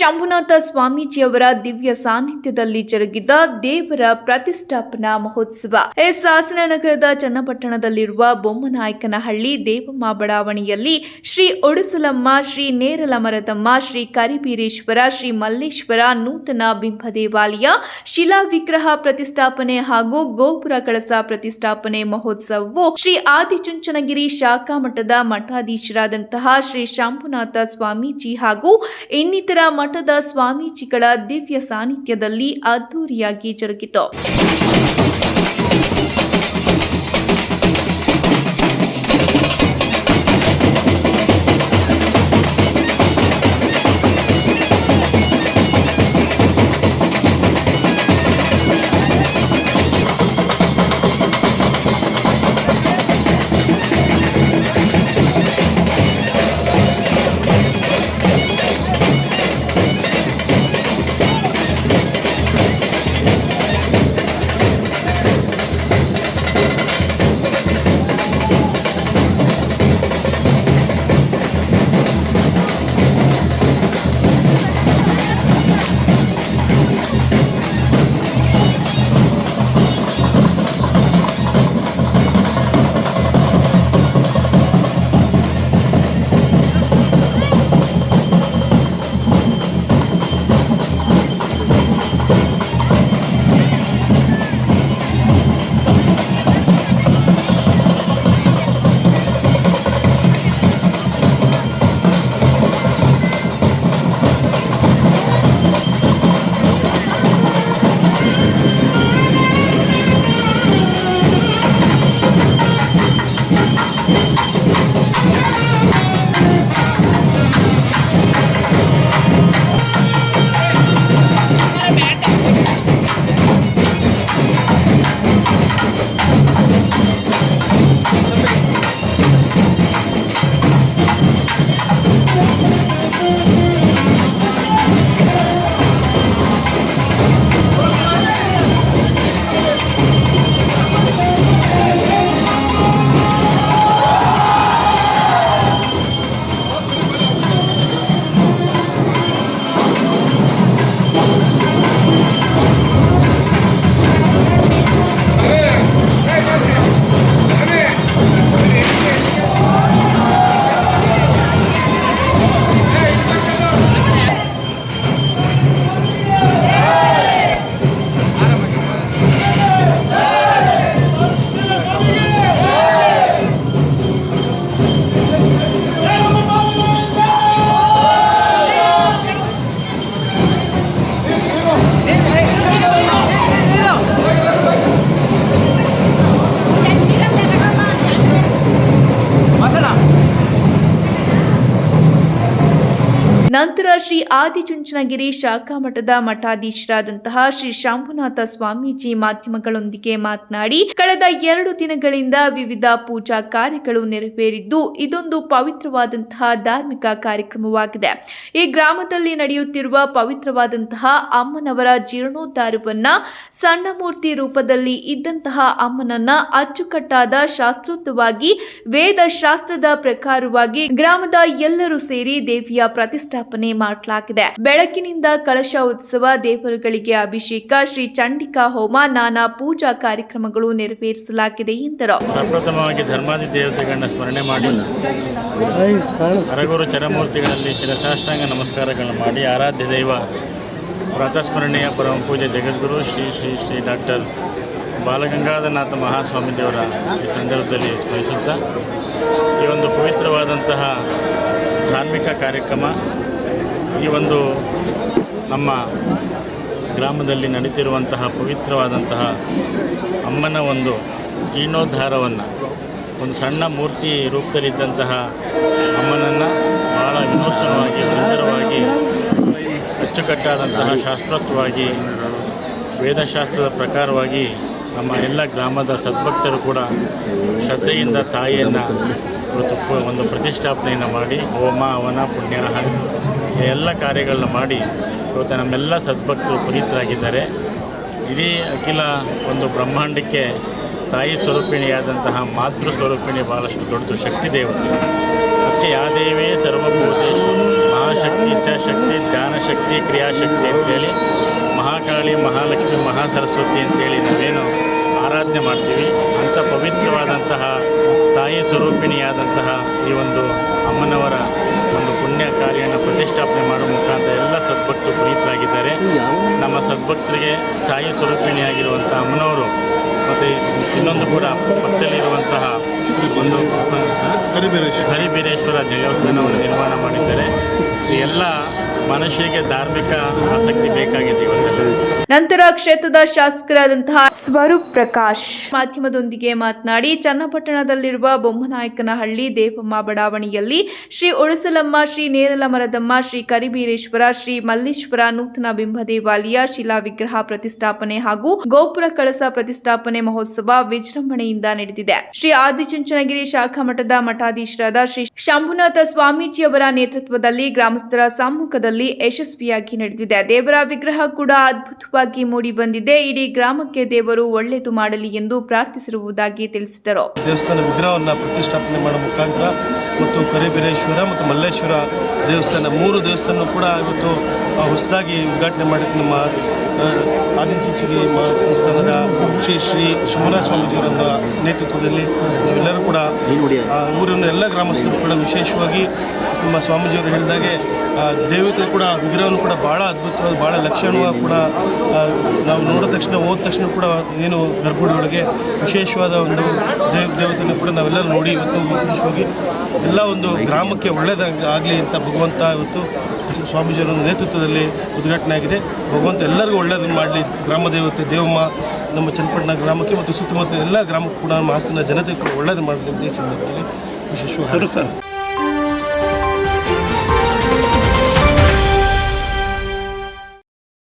ಶಂಭುನಾಥ ಸ್ವಾಮೀಜಿಯವರ ದಿವ್ಯ ಸಾನ್ನಿಧ್ಯದಲ್ಲಿ ಜರುಗಿದ ದೇವರ ಪ್ರತಿಷ್ಠಾಪನಾ ಮಹೋತ್ಸವ. ಎಸ್. ಹಾಸನನಗರದ ಚನ್ನಪಟ್ಟಣದಲ್ಲಿರುವ ಬೊಮ್ಮನಾಯಕನಹಳ್ಳಿ ದೇವಮ್ಮ ಬಡಾವಣೆಯಲ್ಲಿ ಶ್ರೀ ಒಡಿಸಲಮ್ಮ, ಶ್ರೀ ನೇರಲಮರದಮ್ಮ, ಶ್ರೀ ಕರಿಬೀರೇಶ್ವರ, ಶ್ರೀ ಮಲ್ಲೇಶ್ವರ ನೂತನ ಬಿಂಬ ದೇವಾಲಯ ಶಿಲಾ ವಿಗ್ರಹ ಪ್ರತಿಷ್ಠಾಪನೆ ಹಾಗೂ ಗೋಪುರ ಕಳಸ ಪ್ರತಿಷ್ಠಾಪನೆ ಮಹೋತ್ಸವವು ಶ್ರೀ ಆದಿಚುಂಚನಗಿರಿ ಶಾಖಾ ಮಠದ ಮಠಾಧೀಶರಾದಂತಹ ಶ್ರೀ ಶಂಭುನಾಥ ಸ್ವಾಮೀಜಿ ಹಾಗೂ ಇನ್ನಿತರ ಮಠದ ಸ್ವಾಮೀಜಿಗಳ ದಿವ್ಯ ಸಾನ್ನಿಧ್ಯದಲ್ಲಿ ಅದ್ದೂರಿಯಾಗಿ ಜರುಗಿತು. ini. ನಂತರ ಶ್ರೀ ಆದಿಚುಂಚನಗಿರಿ ಶಾಖಾ ಮಠದ ಮಠಾಧೀಶರಾದಂತಹ ಶ್ರೀ ಶಾಂಭುನಾಥ ಸ್ವಾಮೀಜಿ ಮಾಧ್ಯಮಗಳೊಂದಿಗೆ ಮಾತನಾಡಿ, ಕಳೆದ ಎರಡು ದಿನಗಳಿಂದ ವಿವಿಧ ಪೂಜಾ ಕಾರ್ಯಗಳು ನೆರವೇರಿದ್ದು, ಇದೊಂದು ಪವಿತ್ರವಾದಂತಹ ಧಾರ್ಮಿಕ ಕಾರ್ಯಕ್ರಮವಾಗಿದೆ. ಈ ಗ್ರಾಮದಲ್ಲಿ ನಡೆಯುತ್ತಿರುವ ಪವಿತ್ರವಾದಂತಹ ಅಮ್ಮನವರ ಜೀರ್ಣೋದ್ಧಾರವನ್ನ ಸಣ್ಣ ಮೂರ್ತಿ ರೂಪದಲ್ಲಿ ಇದ್ದಂತಹ ಅಮ್ಮನನ್ನ ಅಚ್ಚುಕಟ್ಟಾದ ಶಾಸ್ತ್ರೋಕ್ತವಾಗಿ ವೇದ ಶಾಸ್ತ್ರದ ಪ್ರಕಾರವಾಗಿ ಗ್ರಾಮದ ಎಲ್ಲರೂ ಸೇರಿ ದೇವಿಯ ಪ್ರತಿಷ್ಠಾಪನೆ ಮಾಡಲಾಗಿದೆ. ಬೆಳಕಿನಿಂದ ಕಳಶ ಉತ್ಸವ, ದೇವರುಗಳಿಗೆ ಅಭಿಷೇಕ, ಶ್ರೀ ಚಂಡಿಕಾ ಹೋಮ, ನಾನಾ ಪೂಜಾ ಕಾರ್ಯಕ್ರಮಗಳು ನೆರವೇರಿಸಲಾಗಿದೆ ಎಂದರು. ಪ್ರಪ್ರಥಮವಾಗಿ ಧರ್ಮಾದಿ ದೇವತೆಗಳನ್ನ ಸ್ಮರಣೆ ಮಾಡಿ ಹರಗುರು ಚರಮೂರ್ತಿಗಳಲ್ಲಿ ಶಿರಸಾಷ್ಟಾಂಗ ನಮಸ್ಕಾರಗಳನ್ನು ಮಾಡಿ, ಆರಾಧ್ಯ ದೈವ, ವ್ರತಸ್ಮರಣೆಯ ಪರಮ ಪೂಜೆ ಜಗದ್ಗುರು ಶ್ರೀ ಶ್ರೀ ಶ್ರೀ ಡಾಕ್ಟರ್ ಬಾಲಗಂಗಾಧರನಾಥ ಮಹಾಸ್ವಾಮೀಜಿಯವರ ಈ ಸಂದರ್ಭದಲ್ಲಿ ಸ್ಮರಿಸುತ್ತಾ, ಈ ಒಂದು ಪವಿತ್ರವಾದಂತಹ ಧಾರ್ಮಿಕ ಕಾರ್ಯಕ್ರಮ ಈ ಒಂದು ನಮ್ಮ ಗ್ರಾಮದಲ್ಲಿ ನಡೀತಿರುವಂತಹ ಪವಿತ್ರವಾದಂತಹ ಅಮ್ಮನ ಒಂದು ಜೀರ್ಣೋದ್ಧಾರವನ್ನು, ಒಂದು ಸಣ್ಣ ಮೂರ್ತಿ ರೂಪದಲ್ಲಿದ್ದಂತಹ ಅಮ್ಮನನ್ನು ಭಾಳ ವಿನೂತನವಾಗಿ, ಸುಂದರವಾಗಿ, ಅಚ್ಚುಕಟ್ಟಾದಂತಹ ಶಾಸ್ತ್ರೋಕ್ತವಾಗಿ, ವೇದಶಾಸ್ತ್ರದ ಪ್ರಕಾರವಾಗಿ ನಮ್ಮ ಎಲ್ಲ ಗ್ರಾಮದ ಸದ್ಭಕ್ತರು ಕೂಡ ಶ್ರದ್ಧೆಯಿಂದ ತಾಯಿಯನ್ನು ಒಂದು ಪ್ರತಿಷ್ಠಾಪನೆಯನ್ನು ಮಾಡಿ, ಹೋಮ ಅವನ ಪುಣ್ಯಾಹ. ಎಲ್ಲ ಕಾರ್ಯಗಳನ್ನ ಮಾಡಿ ಇವತ್ತು ನಮ್ಮೆಲ್ಲ ಸದ್ಭಕ್ತರು ಪುನೀತರಾಗಿದ್ದಾರೆ. ಇಡೀ ಅಖಿಲ ಒಂದು ಬ್ರಹ್ಮಾಂಡಕ್ಕೆ ತಾಯಿ ಸ್ವರೂಪಿಣಿಯಾದಂತಹ ಮಾತೃ ಸ್ವರೂಪಿಣಿ ಭಾಳಷ್ಟು ದೊಡ್ಡ ಶಕ್ತಿ ದೇವತೆ. ಅದಕ್ಕೆ ಯಾದೇವೇ ಸರ್ವಭೂತೇಶು ಮಹಾ ಮಹಾಶಕ್ತಿ, ಇಚ್ಛಾಶಕ್ತಿ, ಜ್ಞಾನಶಕ್ತಿ, ಕ್ರಿಯಾಶಕ್ತಿ ಅಂತೇಳಿ ಮಹಾಕಾಳಿ, ಮಹಾಲಕ್ಷ್ಮಿ, ಮಹಾಸರಸ್ವತಿ ಅಂತೇಳಿ ನಾವೇನು ಆರಾಧನೆ ಮಾಡ್ತೀವಿ. ಅಂಥ ಪವಿತ್ರವಾದಂತಹ ತಾಯಿ ಸ್ವರೂಪಿಣಿಯಾದಂತಹ ಈ ಒಂದು ಅಮ್ಮನವರ ಪುಣ್ಯ ಕಾರ್ಯನ ಪ್ರತಿಷ್ಠಾಪನೆ ಮಾಡುವ ಮುಖಾಂತರ ಎಲ್ಲ ಸದ್ಭಕ್ತರು ಪ್ರೀತರಾಗಿದ್ದಾರೆ ನಮ್ಮ ಸದ್ಭಕ್ತರಿಗೆ ತಾಯಿ ಸ್ವರೂಪಿಣಿಯಾಗಿರುವಂಥ ಅಮ್ಮನವರು ಮತ್ತು ಇನ್ನೊಂದು ಕೂಡ ಪಕ್ಕದಲ್ಲಿರುವಂತಹ ಒಂದು ಹರಿಬೀರೇಶ್ವರ. ಹರಿಬೀರೇಶ್ವರ ದೇವಸ್ಥಾನವನ್ನು ನಿರ್ಮಾಣ ಮಾಡಿದ್ದಾರೆ. ಎಲ್ಲ ಮನುಷ್ಯರಿಗೆ ಧಾರ್ಮಿಕ ಆಸಕ್ತಿ ಬೇಕಾಗಿದೆ ನಂತರ ಕ್ಷೇತ್ರದ ಶಾಸಕರಾದಂತಹ ಸ್ವರೂಪ್ ಪ್ರಕಾಶ್ ಮಾಧ್ಯಮದೊಂದಿಗೆ ಮಾತನಾಡಿ, ಚನ್ನಪಟ್ಟಣದಲ್ಲಿರುವ ಬೊಮ್ಮನಾಯಕನಹಳ್ಳಿ ದೇವಮ್ಮ ಬಡಾವಣೆಯಲ್ಲಿ ಶ್ರೀ ಉಳಸಲಮ್ಮ, ಶ್ರೀ ನೇರಲಮರದಮ್ಮ, ಶ್ರೀ ಕರಿಬೀರೇಶ್ವರ, ಶ್ರೀ ಮಲ್ಲೇಶ್ವರ ನೂತನ ಬಿಂಬ ದೇವಾಲಯ, ಶಿಲಾ ವಿಗ್ರಹ ಪ್ರತಿಷ್ಠಾಪನೆ ಹಾಗೂ ಗೋಪುರ ಕಳಸ ಪ್ರತಿಷ್ಠಾಪನೆ ಮಹೋತ್ಸವ ವಿಜೃಂಭಣೆಯಿಂದ ನಡೆದಿದೆ. ಶ್ರೀ ಆದಿಚುಂಚನಗಿರಿ ಶಾಖಾ ಮಠದ ಮಠಾಧೀಶರಾದ ಶ್ರೀ ಶಂಭುನಾಥ ಸ್ವಾಮೀಜಿಯವರ ನೇತೃತ್ವದಲ್ಲಿ ಗ್ರಾಮಸ್ಥರ ಸಮ್ಮುಖದಲ್ಲಿ ಯಶಸ್ವಿಯಾಗಿ ನಡೆದಿದೆ. ದೇವರ ವಿಗ್ರಹ ಕೂಡ ಅದ್ಭುತವಾಗಿ ಮೂಡಿ ಬಂದಿದೆ. ಇಡೀ ಗ್ರಾಮಕ್ಕೆ ದೇವರು ಒಳ್ಳೆಯದು ಮಾಡಲಿ ಎಂದು ಪ್ರಾರ್ಥಿಸಿರುವುದಾಗಿ ತಿಳಿಸಿದರು. ದೇವಸ್ಥಾನ ವಿಗ್ರಹವನ್ನು ಪ್ರತಿಷ್ಠಾಪನೆ ಮಾಡುವ ಮುಖಾಂತರ ಮತ್ತು ಕರಿಬೀರೇಶ್ವರ ಮತ್ತು ಮಲ್ಲೇಶ್ವರ ದೇವಸ್ಥಾನ, ಮೂರು ದೇವಸ್ಥಾನ ಕೂಡ ಇವತ್ತು ಹೊಸದಾಗಿ ಉದ್ಘಾಟನೆ ಮಾಡಿದ ನಮ್ಮ ಆದಿಚುಂಚಗಿ ಸಂಸ್ಥಾನದ ಶ್ರೀ ಶ್ರೀ ಶಿವರಾಜ ಸ್ವಾಮೀಜಿಯವರ ನೇತೃತ್ವದಲ್ಲಿ ನಾವೆಲ್ಲರೂ ಕೂಡ ಊರಿನ ಎಲ್ಲ ಗ್ರಾಮಸ್ಥರು ಕೂಡ ವಿಶೇಷವಾಗಿ ನಮ್ಮ ಸ್ವಾಮೀಜಿಯವರು ಹೇಳಿದಾಗೆ ದೇವತೆ ಕೂಡ ವಿಗ್ರಹವನ್ನು ಕೂಡ ಭಾಳ ಅದ್ಭುತವಾಗಿ ಭಾಳ ಲಕ್ಷಣವಾಗಿ ಕೂಡ ನಾವು ನೋಡಿದ ತಕ್ಷಣ, ಹೋದ ತಕ್ಷಣ ಕೂಡ ಏನು ಗರ್ಭಗುಡಿಗಳಿಗೆ ವಿಶೇಷವಾದ ಒಂದು ದೇವ, ದೇವತೆಯನ್ನು ಕೂಡ ನಾವೆಲ್ಲರೂ ನೋಡಿ ಇವತ್ತು ವಿಶೇಷವಾಗಿ ಎಲ್ಲ ಒಂದು ಗ್ರಾಮಕ್ಕೆ ಒಳ್ಳೆಯದಾಗಿ ಆಗಲಿ ಅಂತ ಭಗವಂತ ಇವತ್ತು ಸ್ವಾಮೀಜಿಯವರ ನೇತೃತ್ವದಲ್ಲಿ ಉದ್ಘಾಟನೆ ಆಗಿದೆ. ಭಗವಂತ ಎಲ್ಲರಿಗೂ ಒಳ್ಳೆಯದನ್ನು ಮಾಡಲಿ. ಗ್ರಾಮ ದೇವತೆ, ದೇವಮ್ಮ, ನಮ್ಮ ಚನ್ನಪಟ್ಟಣ ಗ್ರಾಮಕ್ಕೆ ಮತ್ತು ಸುತ್ತಮುತ್ತ ಎಲ್ಲ ಗ್ರಾಮಕ್ಕೂ ಕೂಡ ನಮ್ಮ ಹಾಸನ ಜನತೆ ಕೂಡ ಒಳ್ಳೆಯದು ಮಾಡಲಿ ಉದ್ದೇಶದಿಂದ ವಿಶೇಷವಾಗಿ